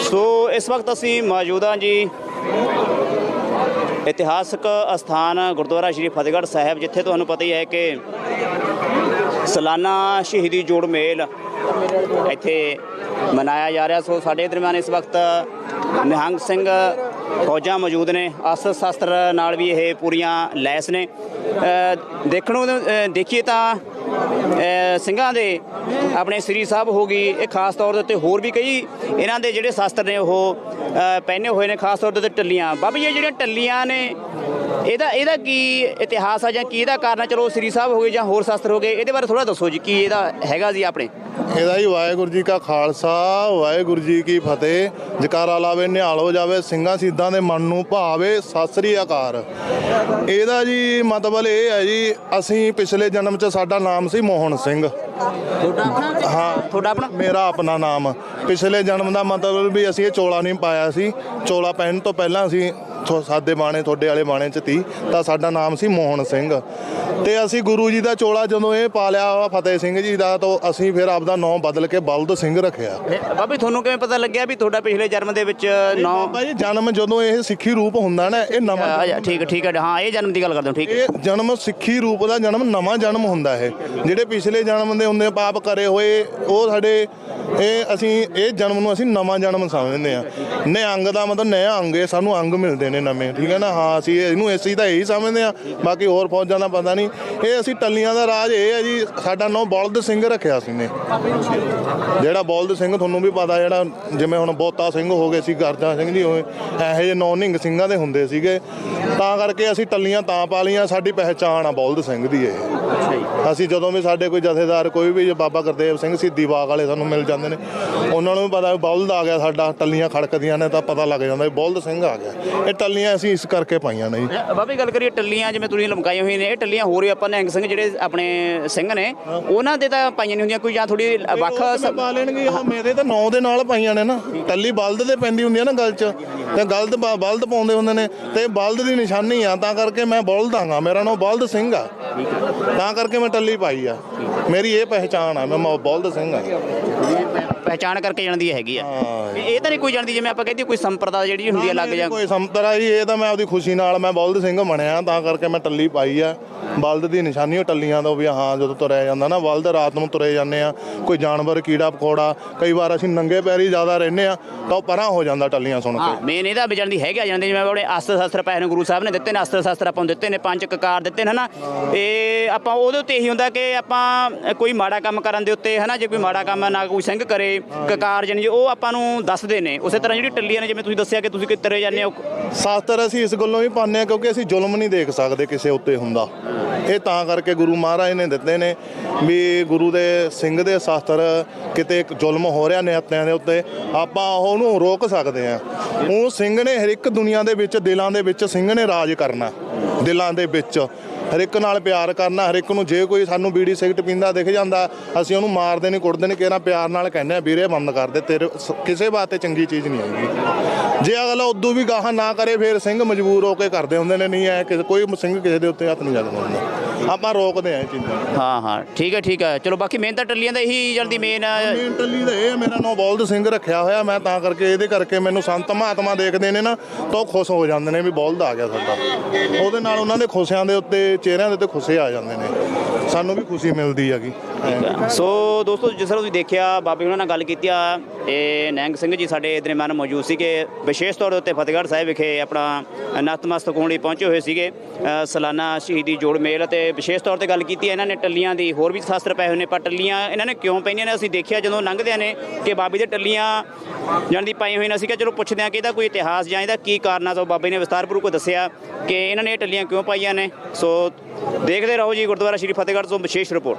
ਸੋ ਇਸ ਵਕਤ ਅਸੀਂ ਮੌਜੂਦ ਹਾਂ ਜੀ ਇਤਿਹਾਸਕ ਅਸਥਾਨ ਗੁਰਦੁਆਰਾ ਸ਼੍ਰੀ ਫਤਿਹਗੜ੍ਹ ਸਾਹਿਬ, ਜਿੱਥੇ ਤੁਹਾਨੂੰ ਪਤਾ ਹੀ ਹੈ ਕਿ ਸਾਲਾਨਾ ਸ਼ਹੀਦੀ ਜੋੜ ਮੇਲ ਇੱਥੇ ਮਨਾਇਆ ਜਾ ਰਿਹਾ। ਸੋ ਸਾਡੇ ਦਰਮਿਆਨ ਇਸ ਵਕਤ ਨਿਹੰਗ ਸਿੰਘ ਫੌਜਾਂ ਮੌਜੂਦ ਨੇ। ਅਸਤਰ ਸ਼ਸਤਰ ਨਾਲ ਵੀ ਇਹ ਪੂਰੀਆਂ ਲੈਸ ਨੇ। ਦੇਖਣ ਨੂੰ ਦੇਖੀਏ ਤਾਂ ਸਿੰਘਾਂ ਦੇ ਆਪਣੇ ਸ੍ਰੀ ਸਾਹਿਬ ਹੋ ਗਈ। ਇਹ ਖਾਸ ਤੌਰ ਦੇ ਉੱਤੇ ਹੋਰ ਵੀ ਕਈ ਇਹਨਾਂ ਦੇ ਜਿਹੜੇ ਸ਼ਸਤਰ ਨੇ ਉਹ ਪਹਿਨੇ ਹੋਏ ਨੇ ਖਾਸ ਤੌਰ ਦੇ ਉੱਤੇ ਟੱਲੀਆਂ। ਬਾਬਾ ਜੀ ਇਹ ਜਿਹੜੀਆਂ ਟੱਲੀਆਂ ਨੇ, ਇਹਦਾ ਇਹਦਾ ਕੀ ਇਤਿਹਾਸ ਆ ਜਾਂ ਕੀ ਇਹਦਾ ਕਾਰਨ ਆ? ਚਲੋ, ਸ੍ਰੀ ਸਾਹਿਬ ਹੋ ਗਏ ਜਾਂ ਹੋਰ ਸ਼ਸਤਰ ਹੋ ਗਏ, ਇਹਦੇ ਬਾਰੇ ਥੋੜਾ ਦੱਸੋ ਜੀ, ਕੀ ਇਹਦਾ ਹੈਗਾ ਜੀ ਆਪਣੇ? ਇਹਦਾ ਹੀ ਵਾਹਿਗੁਰੂ ਜੀ ਕਾ ਖਾਲਸਾ ਵਾਹਿਗੁਰੂ ਜੀ ਕੀ ਫਤਿਹ। ਜਕਾਰਾ ਲਾਵੇ ਨਿਹਾਲ ਹੋ ਜਾਵੇ ਸਿੰਘਾਂ ਸਿੱਧਾਂ ਦੇ ਮਨ ਨੂੰ ਭਾਵੇ। ਸਤਿ ਸ੍ਰੀ ਅਕਾਲ। ਇਹਦਾ ਜੀ ਮਤਲਬ ਇਹ ਹੈ ਜੀ ਅਸੀਂ ਪਿਛਲੇ ਜਨਮ 'ਚ ਸਾਡਾ ਨਾਮ ਸੀ ਮੋਹਨ ਸਿੰਘ। ਤੁਹਾਡਾ ਆਪਣਾ ਹਾਂ। ਤੁਹਾਡਾ ਆਪਣਾ? ਮੇਰਾ ਆਪਣਾ ਨਾਮ। ਪਿਛਲੇ ਜਨਮ ਦਾ ਮਤਲਬ ਵੀ ਅਸੀਂ ਇਹ ਚੋਲਾ ਨਹੀਂ ਪਾਇਆ ਸੀ। ਚੋਲਾ ਪਹਿਨਣ ਤੋਂ ਪਹਿਲਾਂ ਅਸੀਂ ਥੋ- ਸਾਦੇ ਬਾਣੇ ਤੁਹਾਡੇ ਵਾਲੇ ਬਾਣੇ ਚ ਤੀ ਤਾਂ ਸਾਡਾ ਨਾਮ ਸੀ ਮੋਹਨ ਸਿੰਘ। ਤੇ ਅਸੀਂ ਗੁਰੂ ਜੀ ਦਾ ਚੋਲਾ ਜਦੋਂ ਇਹ ਪਾ ਲਿਆ ਫਤਿਹ ਸਿੰਘ ਜੀ ਦਾ ਤਾਂ ਅਸੀਂ ਫਿਰ ਆਪਦਾ ਨਾਮ ਬਦਲ ਕੇ ਬਲਦ ਸਿੰਘ ਰੱਖਿਆ। ਬਾਬੇ ਤੁਹਾਨੂੰ ਕਿਵੇਂ ਪਤਾ ਲੱਗਿਆ ਵੀ ਤੁਹਾਡਾ ਪਿਛਲੇ ਜਨਮ ਦੇ ਵਿੱਚ ਨੌ ਬਾਬਾ ਜੀ ਜਨਮ ਜਦੋਂ ਇਹ ਸਿੱਖੀ ਰੂਪ ਹੁੰਦਾ ਨਾ ਇਹ ਨਵਾਂ ਠੀਕ ਠੀਕ ਹੈ ਹਾਂ ਇਹ ਜਨਮ ਦੀ ਗੱਲ ਕਰਦੇ ਹਾਂ ਠੀਕ ਇਹ ਜਨਮ ਸਿੱਖੀ ਰੂਪ ਦਾ ਜਨਮ ਨਵਾਂ ਜਨਮ ਹੁੰਦਾ ਹੈ ਜਿਹੜੇ ਪਿਛਲੇ ਜਨਮ ਦੇ ਹੁੰਦੇ ਪਾਪ ਕਰੇ ਹੋਏ ਉਹ ਸਾਡੇ ਇਹ ਅਸੀਂ ਇਹ ਜਨਮ ਨੂੰ ਅਸੀਂ ਨਵਾਂ ਜਨਮ ਸਮਝਦੇ ਆ ਨਿਹੰਗ ਦਾ ਮਤਲਬ ਨया ਅੰਗ ਹੈ ਸਾਨੂੰ ਅੰਗ ਮਿਲਦੇ ਨੇ। ਨਵੇਂ, ਠੀਕ ਹੈ ਨਾ? ਹਾਂ, ਅਸੀਂ ਇਹਨੂੰ ਅਸੀਂ ਤਾਂ ਇਹੀ ਸਮਝਦੇ ਆ ਬਾਕੀ ਹੋਰ ਫੌਜਾਂ ਦਾ ਪਤਾ ਨਹੀਂ। ਇਹ ਅਸੀਂ ਟੱਲੀਆਂ ਦਾ ਰਾਜ ਇਹ ਹੈ ਜੀ, ਸਾਡਾ ਨਾਮ ਬਲਦ ਸਿੰਘ ਰੱਖਿਆ ਸੀ ਨੇ ਜਿਹੜਾ ਬਲਦ ਸਿੰਘ ਤੁਹਾਨੂੰ ਵੀ ਪਤਾ, ਜਿਹੜਾ ਜਿਵੇਂ ਹੁਣ ਬੋਤਾ ਸਿੰਘ ਹੋ ਗਏ ਸੀ, ਗਰਜਾ ਸਿੰਘ ਜੀ ਹੋਏ ਇਹੋ ਜਿਹੇ ਨੌ ਨਿੰਗ ਸਿੰਘਾਂ ਦੇ ਹੁੰਦੇ ਸੀਗੇ। ਤਾਂ ਕਰਕੇ ਅਸੀਂ ਟੱਲੀਆਂ ਤਾਂ ਪਾ ਲਈਆਂ, ਸਾਡੀ ਪਹਿਚਾਣ ਆ ਬਲਦ ਸਿੰਘ ਦੀ ਇਹ। ਅਸੀਂ ਜਦੋਂ ਵੀ ਸਾਡੇ ਕੋਈ ਜਥੇਦਾਰ ਕੋਈ ਵੀ ਬਾਬਾ ਗੁਰਦੇਵ ਸਿੰਘ ਸਿੱਧੀ ਬਾਗ ਵਾਲੇ ਸਾਨੂੰ ਮਿਲ ਜਾਂਦੇ ਨੇ ਉਹਨਾਂ ਨੂੰ ਵੀ ਪਤਾ ਬਲਦ ਆ ਗਿਆ ਸਾਡਾ ਟੱਲੀਆਂ ਖੜਕਦੀਆਂ ਨੇ ਤਾਂ ਪਤਾ ਲੱਗ ਜਾਂਦਾ ਵੀ ਬਲਦ ਸਿੰਘ ਆ ਗਿਆ। ਇਹ ਟੱਲੀਆਂ ਅਸੀਂ ਇਸ ਕਰਕੇ ਪਾਈਆਂ ਨੇ ਜੀ। ਬਾਬੇ ਗੱਲ ਕਰੀਏ ਟੱਲੀਆਂ ਜਿਵੇਂ ਤੁਸੀਂ ਲਮਕਾਈਆਂ ਹੋਈਆਂ ਨੇ ਇਹ ਟੱਲੀਆਂ ਹੋਰ ਵੀ ਆਪਾਂ ਨਿਹੰਗ ਸਿੰਘ ਜਿਹੜੇ ਆਪਣੇ ਸਿੰਘ ਨੇ ਉਹਨਾਂ ਦੇ ਤਾਂ ਪਾਈਆਂ ਨਹੀਂ ਹੁੰਦੀਆਂ ਕੋਈ ਜਾਂ ਥੋੜੀ ਵੱਖ ਪਾ ਲੈਣਗੇ ਉਹ ਮੇਰੇ ਤਾਂ ਨੌ ਦੇ ਨਾਲ ਪਾਈਆਂ ਨੇ ਨਾ। ਟੱਲੀ ਬਲਦ ਦੇ ਪੈਂਦੀ ਹੁੰਦੀ ਆ ਨਾ ਗਲ 'ਚ ਤੇ ਗਲਦ ਬ- ਬਲਦ ਪਾਉਂਦੇ ਹੁੰਦੇ ਨੇ ਤੇ ਬਲਦ ਦੀ ਨਿਸ਼ਾਨੀ ਆ ਤਾਂ ਕਰਕੇ ਮੈਂ ਬਲਦ ਆਂਗਾ ਮੇਰਾ ਨਾਮ ਬਲਦ ਸਿੰਘ ਆ। ਤਾਂ ਕਰਕੇ ਮੈਂ ਟੱਲੀ ਪਾਈ ਆ। ਮੇਰੀ ਇਹ ਪਹਿਚਾਣ ਆ ਮੈਂ ਮ- ਸਿੰਘ ਆ। ਪਹਿਚਾਣ ਕਰਕੇ ਜਾਣਦੀ ਹੈਗੀ ਆ। ਹਾਂ। ਇਹ ਤਾਂ ਨਹੀਂ ਕੋਈ ਜਾਣਦੀ ਜਿਵੇਂ ਆਪਾਂ ਕਹਿੰਦੇ ਕੋਈ ਸੰਪਰਦਾ ਜਿਹੜੀ ਹੁੰਦੀ ਹੈ ਲੱਗ ਜਾਂ ਕੋਈ ਸੰਤਰਾ ਜੀ ਇਹ ਤਾਂ ਮੈਂ ਆਪਦੀ ਖੁਸ਼ੀ ਨਾਲ ਮੈਂ ਬਲਦ ਸਿੰਘ ਬਣਿਆ ਤਾਂ ਕਰਕੇ ਮੈਂ ਟੱਲੀ ਪਾਈ ਆ। ਬਲਦ ਦੀ ਨਿਸ਼ਾਨੀ ਉਹ ਟੱਲੀਆਂ ਤੋਂ ਵੀ ਹਾਂ ਜਦੋਂ ਤੁਰਿਆ ਜਾਂਦਾ ਨਾ ਬਲਦ ਰਾਤ ਨੂੰ ਤੁਰੇ ਜਾਂਦੇ ਆ ਕੋਈ ਜਾਨਵਰ ਕੀੜਾ ਪਕੌੜਾ ਕਈ ਵਾਰ ਅਸੀਂ ਨੰਗੇ ਪੈਰੀ ਜ਼ਿਆਦਾ ਰਹਿੰਦੇ ਆ ਤਾਂ ਉਹ ਪਰਾਂ ਹੋ ਜਾਂਦਾ ਟੱਲੀਆਂ ਸੁਣ ਹਾਂ ਕੇ ਮੇਨ ਇਹਦਾ ਵੀ ਜਾਣਦੀ ਹੈਗੀ ਆ ਜਾਂਦੇ ਜਿਵੇਂ ਆਪਣੇ ਅਸਤਰ ਸ਼ਸਤਰ ਪੈਸੇ ਨੂੰ ਗੁਰੂ ਸਾਹਿਬ ਨੇ ਦਿੱਤੇ ਨੇ ਅਸਤਰ ਸ਼ਸਤਰ ਆਪਾਂ ਨੂੰ ਦਿੱਤੇ ਨੇ ਪੰਜ ਕਕਾਰ ਦਿੱਤੇ ਨੇ ਹਨਾ? ਇਹ ਆਪਾਂ ਉਹਦੇ ਉੱਤੇ ਇਹੀ ਹੁੰਦਾ ਕਿ ਆਪਾਂ ਕੋਈ ਮਾੜਾ ਕੰਮ ਕਰਨ ਦੇ ਉੱਤੇ ਹਨਾ ਜੇ ਕੋਈ ਮਾੜਾ ਕੰਮ ਨਾ ਕੋਈ ਸਿੰਘ ਕਰੇ ਕਕਾਰ ਜਾਨੀ ਉਹ ਆਪਾਂ ਨੂੰ ਦੱਸਦੇ ਨੇ, ਉਸੇ ਤਰ੍ਹਾਂ ਜਿਹੜੀ ਟੱਲੀਆਂ ਨੇ, ਜਿਵੇਂ ਤੁਸੀਂ ਦੱਸਿਆ ਕਿ ਤੁਸੀਂ ਕਿੱਤਰੇ ਜਾਂਦੇ ਹੋ। ਸ਼ਾਸਤਰ ਅਸੀਂ ਇਸ ਗੱਲੋਂ ਵੀ ਪਾਉਂਦੇ ਹਾਂ ਕਿਉਂਕਿ ਅਸੀਂ ਜ਼ੁਲਮ ਨਹੀਂ ਦੇਖ ਸਕਦੇ ਕਿਸੇ ਉੱਤੇ ਹੁੰਦਾ। ਇਹ ਤਾਂ ਕਰਕੇ ਗੁਰੂ ਮਹਾਰਾਜ ਨੇ ਦਿੱਤੇ ਨੇ ਵੀ ਗੁਰੂ ਦੇ ਸਿੰਘ ਦੇ ਸ਼ਾਸਤਰ ਕਿਤੇ ਇੱਕ ਜ਼ੁਲਮ ਹੋ ਰਿਹਾ ਨਿਹੱਤਿਆਂ ਦੇ ਉੱਤੇ, ਆਪਾਂ ਉਹਨੂੰ ਰੋਕ ਸਕਦੇ ਹਾਂ। ਉਹ ਸਿੰਘ ਨੇ ਹਰ ਇੱਕ ਦੁਨੀਆ ਦੇ ਵਿੱਚ, ਦਿਲਾਂ ਦੇ ਵਿੱਚ ਸਿੰਘ ਨੇ ਰਾਜ ਕਰਨਾ। ਦਿਲਾਂ ਦੇ ਵਿੱਚ ਹਰ ਇੱਕ ਨਾਲ ਪਿਆਰ ਕਰਨਾ, ਹਰ ਇੱਕ ਨੂੰ ਜੇ ਕੋਈ ਸਾਨੂੰ ਬੀੜੀ ਸਿਗਰਟ ਪੀਂਦਾ ਦਿਖ ਜਾਂਦਾ, ਅਸੀਂ ਉਹਨੂੰ ਮਾਰਦੇ ਨਹੀਂ ਕੁੱਟਦੇ ਨਹੀਂ ਕਿਹੜਾ ਪਿਆਰ ਨਾਲ ਕਹਿੰਦੇ ਆ, ਵੀਰੇ ਬੰਦ ਕਰ ਦੇ, ਤੇਰੇ ਸ- ਕਿਸੇ ਬਾਤੇ ਚੰਗੀ ਚੀਜ਼ ਨਹੀਂ ਆਏਗੀ ਜੇ ਅਗਲਾ ਉਦੋਂ ਵੀ ਗਾਹਾਂ ਨਾ ਕਰੇ, ਫਿਰ ਸਿੰਘ ਮਜਬੂਰ ਹੋ ਕੇ ਕਰਦੇ ਹੁੰਦੇ ਨੇ, ਨਹੀਂ ਐ ਕਿ ਕੋਈ ਸਿੰਘ ਕਿਸੇ ਦੇ ਉੱਤੇ ਹੱਥ ਨਹੀਂ ਚੱਕਦਾ ਆਪਾਂ ਰੋਕਦੇ ਆ ਇਹ ਚੀਜ਼ਾਂ ਹਾਂ ਹਾਂ। ਠੀਕ ਹੈ ਠੀਕ ਹੈ। ਚਲੋ ਬਾਕੀ ਮੇਨ ਤਾਂ ਟੱਲੀਆਂ ਦਾ ਇਹੀ ਜਾਣਦੀ ਮੇਨ ਮੇਨ ਟੱਲੀ ਦਾ ਇਹ ਮੇਰਾ ਨਾਮ ਬਲਦ ਸਿੰਘ ਰੱਖਿਆ ਹੋਇਆ। ਮੈਂ ਤਾਂ ਕਰਕੇ ਇਹਦੇ ਕਰਕੇ ਮੈਨੂੰ ਸੰਤ ਮਹਾਤਮਾ ਦੇਖਦੇ ਨੇ ਨਾ ਤਾਂ ਉਹ ਖੁਸ਼ ਹੋ ਜਾਂਦੇ ਨੇ ਵੀ ਬਲਦ ਆ ਗਿਆ ਸਾਡਾ। ਉਹਦੇ ਨਾਲ ਉਹਨਾਂ ਦੇ ਖੁਸ਼ਿਆਂ ਦੇ ਉੱਤੇ ਚਿਹਰਿਆਂ ਦੇ ਉੱਤੇ ਖੁਸ਼ੇ ਆ ਜਾਂਦੇ ਨੇ। ਸਾਨੂੰ ਵੀ ਖੁਸ਼ੀ ਮਿਲਦੀ ਹੈਗੀ। ਸੋ ਦੋਸਤੋ, ਜਿਸ ਤਰ੍ਹਾਂ ਤੁਸੀਂ ਦੇਖਿਆ, ਬਾਬੇ ਉਹਨਾਂ ਨਾਲ ਗੱਲ ਕੀਤੀ ਆ, ਇਹ ਨੈਂਗ ਸਿੰਘ ਜੀ ਸਾਡੇ ਦਰਮਿਆਨ ਮੌਜੂਦ ਸੀਗੇ। ਵਿਸ਼ੇਸ਼ ਤੌਰ ਦੇ ਉੱਤੇ ਫਤਿਹਗੜ੍ਹ ਸਾਹਿਬ ਵਿਖੇ ਆਪਣਾ ਨਤਮਸਤਕ ਹੋਣ ਲਈ ਪਹੁੰਚੇ ਹੋਏ ਸੀਗੇ। ਸਲਾਨਾ ਸ਼ਹੀਦੀ ਜੋੜ ਮੇਲ ਅਤੇ ਵਿਸ਼ੇਸ਼ ਤੌਰ ਤੇ ਗੱਲ ਕੀਤੀ ਇਹਨਾਂ ਨੇ ਟੱਲੀਆਂ ਦੀ ਹੋਰ ਵੀ ਸ਼ਾਸਤਰ ਪਏ ਹੋਏ ਨੇ, ਪਰ ਟੱਲੀਆਂ ਇਹਨਾਂ ਨੇ ਕਿਉਂ ਪੈਂਦੀਆਂ ਨੇ? ਅਸੀਂ ਦੇਖਿਆ ਜਦੋਂ ਲੰਘਦਿਆਂ ਨੇ ਕਿ ਬਾਬੇ ਦੇ ਟੱਲੀਆਂ ਜਾਣ ਦੀ ਪਾਈ ਹੋਈ ਨੇ, ਅਸੀਂ ਚਲੋ ਪੁੱਛਦੇ ਹਾਂ ਕਿ ਇਹਦਾ ਕੋਈ ਇਤਿਹਾਸ ਜਾਂ ਇਹਦਾ ਕੀ ਕਾਰਨ ਆ? ਸੋ ਬਾਬੇ ਨੇ ਵਿਸਤਾਰਪੂਰਵਕ ਦੱਸਿਆ ਕਿ ਇਹਨਾਂ ਨੇ ਇਹ ਟੱਲੀਆਂ ਕਿਉਂ ਪਾਈਆਂ ਨੇ। ਸੋ ਦੇਖਦੇ ਰਹੋ ਜੀ ਗੁਰਦੁਆਰਾ ਸ਼੍ਰੀ ਫਤਿਹਗੜ੍ਹ ਤੋਂ ਵਿਸ਼ੇਸ਼ ਰਿਪੋਰਟ।